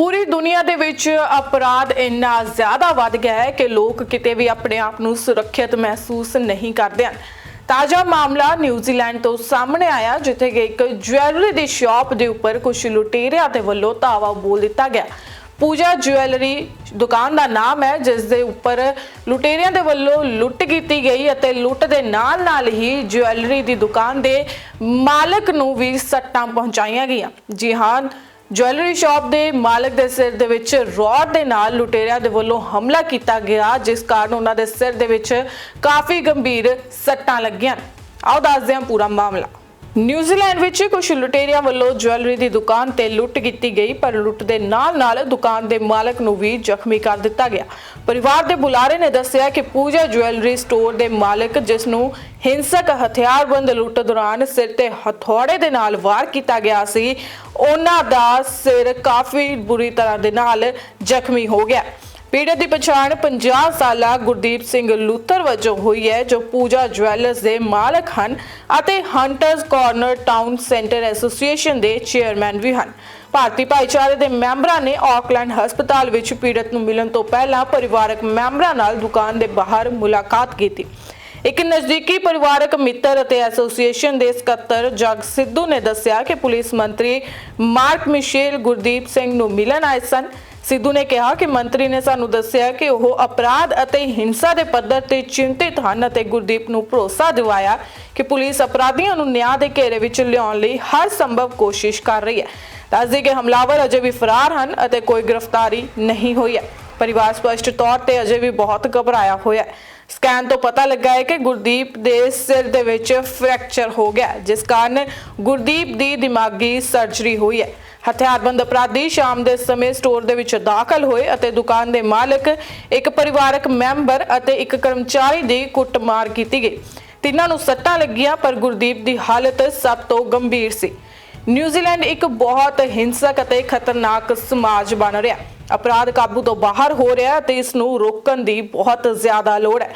ਪੂਰੀ ਦੁਨੀਆ ਦੇ ਵਿੱਚ ਅਪਰਾਧ ਇੰਨਾ ਜ਼ਿਆਦਾ ਵੱਧ ਗਿਆ ਹੈ ਕਿ ਲੋਕ ਕਿਤੇ ਵੀ ਆਪਣੇ ਆਪ ਨੂੰ ਸੁਰੱਖਿਅਤ ਮਹਿਸੂਸ ਨਹੀਂ ਕਰਦੇ ਹਨ। ਤਾਜ਼ਾ ਮਾਮਲਾ ਨਿਊਜ਼ੀਲੈਂਡ ਤੋਂ ਸਾਹਮਣੇ ਆਇਆ, ਜਿੱਥੇ ਕਿ ਇੱਕ ਜੁਐਲਰੀ ਦੀ ਸ਼ਾਪ ਦੇ ਉੱਪਰ ਕੁਝ ਲੁਟੇਰਿਆਂ ਦੇ ਵੱਲੋਂ ਧਾਵਾ ਬੋਲ ਦਿੱਤਾ ਗਿਆ। ਪੂਜਾ ਜੁਐਲਰੀ ਦੁਕਾਨ ਦਾ ਨਾਮ ਹੈ, ਜਿਸ ਦੇ ਉੱਪਰ ਲੁਟੇਰਿਆਂ ਦੇ ਵੱਲੋਂ ਲੁੱਟ ਕੀਤੀ ਗਈ ਅਤੇ ਲੁੱਟ ਦੇ ਨਾਲ ਨਾਲ ਹੀ ਜੁਐਲਰੀ ਦੀ ਦੁਕਾਨ ਦੇ ਮਾਲਕ ਨੂੰ ਵੀ ਸੱਟਾਂ ਪਹੁੰਚਾਈਆਂ ਗਈਆਂ। ਜੀ ਹਾਂ ਜੁਐਲਰੀ ਸ਼ਾਪ ਦੇ ਮਾਲਕ ਦੇ ਸਿਰ ਦੇ ਵਿੱਚ ਰੋਡ ਦੇ ਨਾਲ ਲੁਟੇਰਿਆਂ ਦੇ ਵੱਲੋਂ ਹਮਲਾ ਕੀਤਾ ਗਿਆ, ਜਿਸ ਕਾਰਨ ਉਹਨਾਂ ਦੇ ਸਿਰ ਦੇ ਵਿੱਚ ਕਾਫੀ ਗੰਭੀਰ ਸੱਟਾਂ ਲੱਗੀਆਂ। ਆਓ ਦੱਸਦੇ ਹਾਂ ਪੂਰਾ ਮਾਮਲਾ। ਨਿਊਜ਼ੀਲੈਂਡ ਵਿੱਚ ਕੁਝ ਲੁਟੇਰਿਆਂ ਵੱਲੋਂ ਜੁਐਲਰੀ ਦੀ ਦੁਕਾਨ ਤੇ ਲੁੱਟ ਕੀਤੀ ਗਈ, ਪਰ ਲੁੱਟ ਦੇ ਨਾਲ-ਨਾਲ ਦੁਕਾਨ ਦੇ ਮਾਲਕ ਨੂੰ ਵੀ ਜ਼ਖਮੀ ਕਰ ਦਿੱਤਾ ਗਿਆ। ਪਰਿਵਾਰ ਦੇ ਬੁਲਾਰੇ ਨੇ ਦੱਸਿਆ ਕਿ ਪੂਜਾ ਜੁਐਲਰੀ ਸਟੋਰ ਦੇ ਮਾਲਕ, ਜਿਸ ਨੂੰ ਹਿੰਸਕ ਹਥਿਆਰਬੰਦ ਲੁੱਟ ਦੌਰਾਨ ਸਿਰ ਤੇ ਹਥੌੜੇ ਦੇ ਨਾਲ ਵਾਰ ਕੀਤਾ ਗਿਆ ਸੀ, ਉਹਨਾਂ ਦਾ ਸਿਰ ਕਾਫੀ ਬੁਰੀ ਤਰ੍ਹਾਂ ਦੇ ਨਾਲ ਜ਼ਖਮੀ ਹੋ ਗਿਆ। ਪੀੜਤ ਦੀ ਪਛਾਣ 50 ਸਾਲਾ ਗੁਰਦੀਪ ਸਿੰਘ ਲੂਤਰ ਵਜੋਂ ਹੋਈ ਹੈ, ਜੋ ਪੂਜਾ ਜੁਐਲਰਸ ਦੇ ਮਾਲਕ ਹਨ ਅਤੇ Hunters Corner town centre association ਦੇ ਚੇਅਰਮੈਨ ਵੀ ਹਨ। ਭਾਰਤੀ ਭਾਈਚਾਰੇ ਦੇ ਮੈਂਬਰਾਂ ਨੇ ਆਕਲੈਂਡ ਹਸਪਤਾਲ ਵਿੱਚ ਪੀੜਤ ਨੂੰ ਮਿਲਣ ਤੋਂ ਪਹਿਲਾਂ ਪਰਿਵਾਰਕ ਮੈਂਬਰਾਂ ਨਾਲ ਦੁਕਾਨ ਦੇ ਬਾਹਰ ਮੁਲਾਕਾਤ ਕੀਤੀ। ਇੱਕ ਨਜ਼ਦੀਕੀ ਪਰਿਵਾਰਕ ਮਿੱਤਰ ਅਤੇ ਐਸੋਸੀਏਸ਼ਨ ਦੇ ਸਕੱਤਰ ਜਗ ਸਿੱਧੂ ਨੇ ਦੱਸਿਆ ਕਿ ਪੁਲਿਸ ਮੰਤਰੀ ਮਾਰਕ ਮਿਸ਼ੇਲ ਗੁਰਦੀਪ ਸਿੰਘ ਨੂੰ ਮਿਲਣ ਆਏ ਸਨ। ਸਿੱਧੂ ਨੇ ਕਿਹਾ ਕਿ ਮੰਤਰੀ ਨੇ ਸਾਨੂੰ ਦੱਸਿਆ ਕਿ ਉਹ ਅਪਰਾਧ ਅਤੇ ਹਿੰਸਾ ਦੇ ਪੱਧਰ ਤੇ ਚਿੰਤਿਤ ਹਨ ਅਤੇ ਗੁਰਦੀਪ ਨੂੰ ਭਰੋਸਾ ਦਿਵਾਇਆ ਕਿ ਪੁਲਿਸ ਅਪਰਾਧੀਆਂ ਨੂੰ ਨਿਆਂ ਦੇ ਘੇਰੇ ਵਿੱਚ ਲਿਆਉਣ ਲਈ ਹਰ ਸੰਭਵ ਕੋਸ਼ਿਸ਼ ਕਰ ਰਹੀ ਹੈ। ਦੱਸਦੇ ਕਿ ਹਮਲਾਵਰ ਅਜੇ ਵੀ ਫਰਾਰ ਹਨ ਅਤੇ ਕੋਈ ਗ੍ਰਿਫਤਾਰੀ ਨਹੀਂ ਹੋਈ ਹੈ। ਪਰਿਵਾਰ ਸਪਸ਼ਟ ਤੌਰ ਤੇ ਅਜੇ ਵੀ ਬਹੁਤ ਘਬਰਾਇਆ ਹੋਇਆ ਹੈ। ਸਕੈਨ ਤੋਂ ਪਤਾ ਲੱਗਾ ਹੈ ਕਿ ਗੁਰਦੀਪ ਦੇ ਸਿਰ ਦੇ ਵਿੱਚ ਫ੍ਰੈਕਚਰ ਹੋ ਗਿਆ, ਜਿਸ ਕਾਰਨ ਗੁਰਦੀਪ ਦੀ ਦਿਮਾਗੀ ਸਰਜਰੀ ਹੋਈ ਹੈ। ਹਥਿਆਰਬੰਦ ਅਪਰਾਧੀ ਸ਼ਾਮ ਦੇ ਸਮੇਂ ਸਟੋਰ ਦੇ ਵਿੱਚ ਦਾਖਲ ਹੋਏ ਅਤੇ ਦੁਕਾਨ ਦੇ ਮਾਲਕ, ਇੱਕ ਪਰਿਵਾਰਕ ਮੈਂਬਰ ਅਤੇ ਇੱਕ ਕਰਮਚਾਰੀ ਦੀ ਕੁੱਟਮਾਰ ਕੀਤੀ ਗਈ। ਤਿੰਨਾਂ ਨੂੰ ਸੱਟਾਂ ਲੱਗੀਆਂ, ਪਰ ਗੁਰਦੀਪ ਦੀ ਹਾਲਤ ਸਭ ਤੋਂ ਗੰਭੀਰ ਸੀ। ਨਿਊਜ਼ੀਲੈਂਡ ਇੱਕ ਬਹੁਤ ਹਿੰਸਕ ਅਤੇ ਖਤਰਨਾਕ ਸਮਾਜ ਬਣ ਰਿਹਾ। ਅਪਰਾਧ ਕਾਬੂ ਤੋਂ ਬਾਹਰ ਹੋ ਰਿਹਾ ਤੇ ਇਸ ਨੂੰ ਰੋਕਣ ਦੀ ਬਹੁਤ ਜ਼ਿਆਦਾ ਲੋੜ ਹੈ।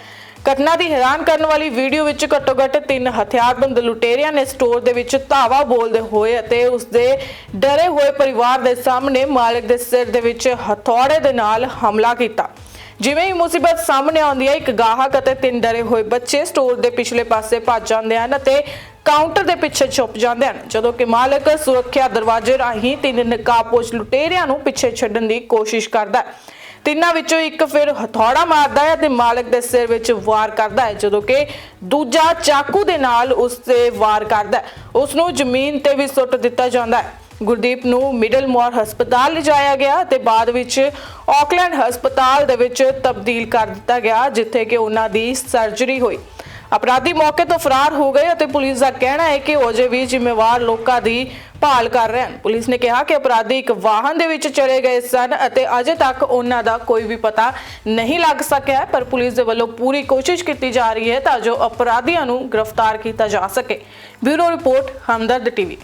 ਘਟਨਾ ਦੀ ਹੈਰਾਨ ਕਰਨ ਵਾਲੀ ਵੀਡੀਓ ਵਿੱਚ ਘੱਟੋ-ਘੱਟ ਤਿੰਨ ਹਥਿਆਰਬੰਦ ਲੁਟੇਰਿਆਂ ਨੇ ਸਟੋਰ ਦੇ ਵਿੱਚ ਧਾਵਾ ਬੋਲਦੇ ਹੋਏ ਅਤੇ ਉਸ ਦੇ ਡਰੇ ਹੋਏ ਪਰਿਵਾਰ ਦੇ ਸਾਹਮਣੇ ਮਾਲਕ ਦੇ ਸਿਰ ਦੇ ਵਿੱਚ ਹਥੌੜੇ ਦੇ ਨਾਲ ਹਮਲਾ ਕੀਤਾ। ਜਿਵੇਂ ਹੀ ਮੁਸੀਬਤ ਸਾਹਮਣੇ ਆਉਂਦੀ ਹੈ, ਇੱਕ ਗਾਹਕ ਅਤੇ ਤਿੰਨ ਡਰੇ ਹੋਏ ਬੱਚੇ ਸਟੋਰ ਦੇ ਪਿਛਲੇ ਪਾਸੇ ਭੱਜ ਜਾਂਦੇ ਹਨ ਅਤੇ ਕਾਊਂਟਰ ਦੇ ਪਿੱਛੇ ਛੁਪ ਜਾਂਦੇ ਹਨ। ਜਦੋਂ ਕਿ ਮਾਲਕ ਸੁਰੱਖਿਆ ਦਰਵਾਜ਼ੇ ਰਾਹੀਂ ਤਿੰਨ ਨਕਾਬਪੋਸ਼ ਲੁਟੇਰਿਆਂ ਨੂੰ ਪਿੱਛੇ ਛੱਡਣ ਦੀ ਕੋਸ਼ਿਸ਼ ਕਰਦਾ ਹੈ। ਤਿੰਨਾਂ ਵਿੱਚੋਂ ਇੱਕ ਫਿਰ ਹਥੌੜਾ ਮਾਰਦਾ ਹੈ ਤੇ ਮਾਲਕ ਦੇ ਸਿਰ ਵਿੱਚ ਵਾਰ ਕਰਦਾ ਹੈ, ਜਦੋਂ ਕਿ ਦੂਜਾ ਚਾਕੂ ਦੇ ਨਾਲ ਉਸ ਤੇ ਵਾਰ ਕਰਦਾ ਹੈ। ਉਸ ਨੂੰ ਜ਼ਮੀਨ ਤੇ ਵੀ ਸੁੱਟ ਦਿੱਤਾ ਜਾਂਦਾ ਹੈ। ਗੁਰਦੀਪ ਨੂੰ ਮਿਡਲ ਮੋਰ ਹਸਪਤਾਲ ਲਿਜਾਇਆ ਗਿਆ ਤੇ ਬਾਅਦ ਵਿੱਚ ਆਕਲੈਂਡ ਹਸਪਤਾਲ ਦੇ ਵਿੱਚ ਤਬਦੀਲ ਕਰ ਦਿੱਤਾ ਗਿਆ, ਜਿੱਥੇ ਕਿ ਉਹਨਾਂ ਦੀ ਸਰਜਰੀ ਹੋਈ। ਅਪਰਾਧੀ ਮੌਕੇ ਤੋਂ ਫਰਾਰ ਹੋ ਗਏ ਅਤੇ ਪੁਲਿਸ ਦਾ ਕਹਿਣਾ ਹੈ ਕਿ ਉਹ ਅਜੇ ਵੀ ਜ਼ਿੰਮੇਵਾਰ ਲੋਕਾਂ ਦੀ ਭਾਲ ਕਰ ਰਹੇ ਹਨ। ਪੁਲਿਸ ਨੇ ਕਿਹਾ ਕਿ ਅਪਰਾਧੀ ਇੱਕ ਵਾਹਨ ਦੇ ਵਿੱਚ ਚਲੇ ਗਏ ਸਨ ਅਤੇ ਅਜੇ ਤੱਕ ਉਹਨਾਂ ਦਾ ਕੋਈ ਵੀ ਪਤਾ ਨਹੀਂ ਲੱਗ ਸਕਿਆ ਪਰ ਪੁਲਿਸ ਦੇ ਵੱਲੋਂ ਪੂਰੀ ਕੋਸ਼ਿਸ਼ ਕੀਤੀ ਜਾ ਰਹੀ ਹੈ ਤਾਂ ਜੋ ਅਪਰਾਧੀਆਂ ਨੂੰ ਗ੍ਰਿਫਤਾਰ ਕੀਤਾ ਜਾ ਸਕੇ। Bureau report, Hamdard TV.